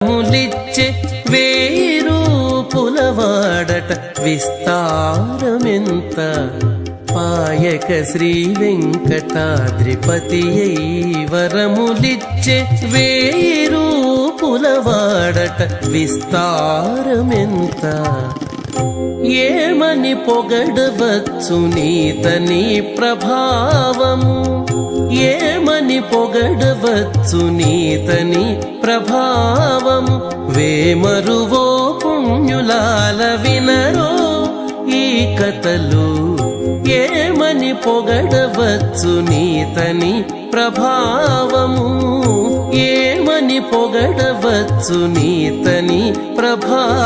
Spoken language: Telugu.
ములిచ్చే వేరు విస్తారమెంత పాయక శ్రీ వెంకటాద్రిపతి వరములిచ్చే వేరూపులవాడట విస్తారమెంత ఏమని పొగడవచ్చు నీతని ప్రభావము? పొగడవచ్చు నీతని ప్రభావము వేమరువో పుణ్యులాల వినరో ఈ కథలు ఏమని పొగడవచ్చు నీతని ప్రభావము? ఏమని పొగడవచ్చు నీతని ప్రభావము?